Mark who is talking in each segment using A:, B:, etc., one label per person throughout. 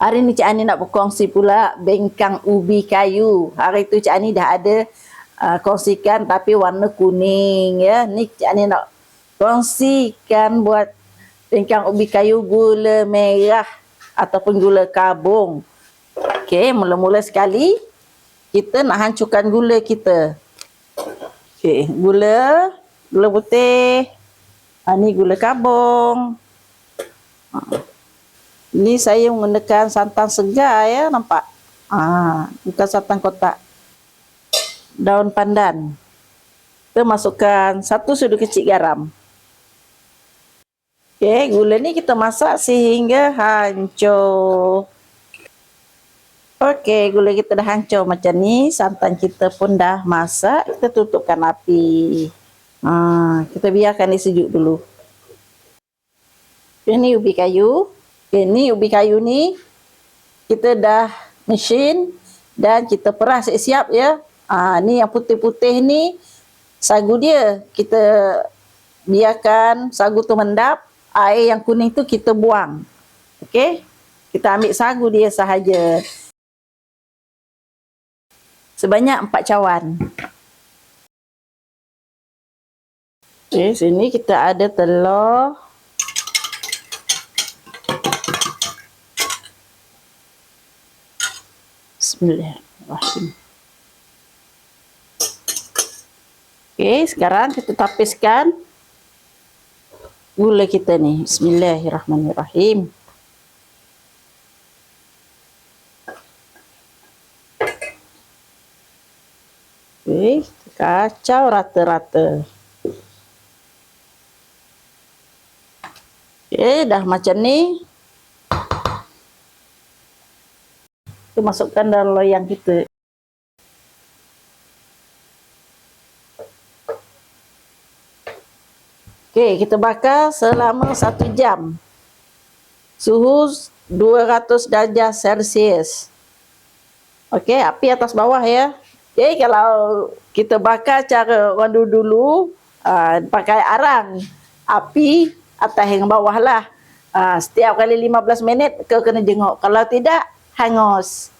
A: Hari ni Cik Ani nak berkongsi pula bengkang ubi kayu. Hari tu Cik Ani dah ada uh, kongsikan tapi warna kuning ya. Ni Cik Ani nak kongsikan buat bengkang ubi kayu gula merah ataupun gula kabung. Okey, mula-mula sekali kita nak hancurkan gula kita. Okey, gula, gula putih. Ha, ni gula kabung. Ha. Ni saya menggunakan santan segar ya, nampak? Ah, bukan santan kotak. Daun pandan. Kita masukkan satu sudu kecil garam. Okey, gula ni kita masak sehingga hancur. Okey, gula kita dah hancur macam ni, santan kita pun dah masak. Kita tutupkan api. Ha, kita biarkan dia sejuk dulu. Ini ubi kayu. Okay, ni ubi kayu ni kita dah mesin dan kita peras siap-siap ya. Ha, ni yang putih-putih ni sagu dia. Kita biarkan sagu tu mendap. Air yang kuning tu kita buang. Okey. Kita ambil sagu dia sahaja. Sebanyak empat cawan. Okey, sini kita ada telur. Bismillahirrahmanirrahim. Okey, sekarang kita tapiskan gula kita ni. Bismillahirrahmanirrahim. Kacau rata-rata. Okey, dah macam ni. Kita masukkan dalam loyang kita. Okey, kita bakar selama satu jam. Suhu 200 darjah Celsius. Okey, api atas bawah ya. Okey, kalau kita bakar cara orang dulu, -dulu uh, pakai arang, api atas yang bawah lah. Uh, setiap kali 15 minit ke kena jenguk. Kalau tidak, hangus.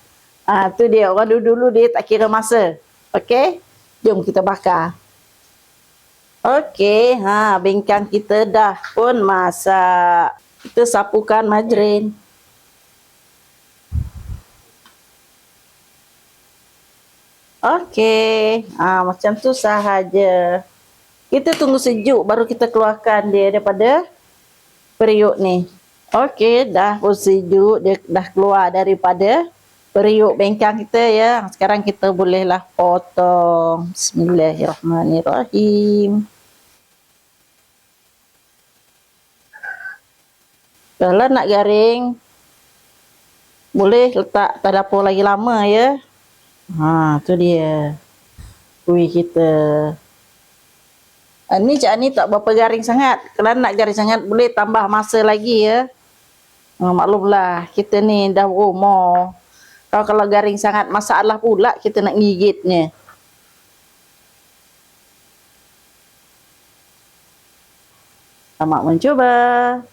A: Ah, tu dia orang dulu-dulu dia tak kira masa. Okey? Jom kita bakar. Okey, ha bingkang kita dah pun masak. Kita sapukan majrin. Okey, ha macam tu sahaja. Kita tunggu sejuk baru kita keluarkan dia daripada periuk ni. Okey, dah pun sejuk dia dah keluar daripada periuk bengkang kita ya. Sekarang kita bolehlah potong. Bismillahirrahmanirrahim. Kalau nak garing, boleh letak tak dapur lagi lama ya. Ha, tu dia. Kuih kita. Ini cak ni tak berapa garing sangat. Kalau nak garing sangat, boleh tambah masa lagi ya. Ha, maklumlah, kita ni dah umur. Kalau kalau garing sangat masalah pula kita nak gigitnya. Selamat mencuba.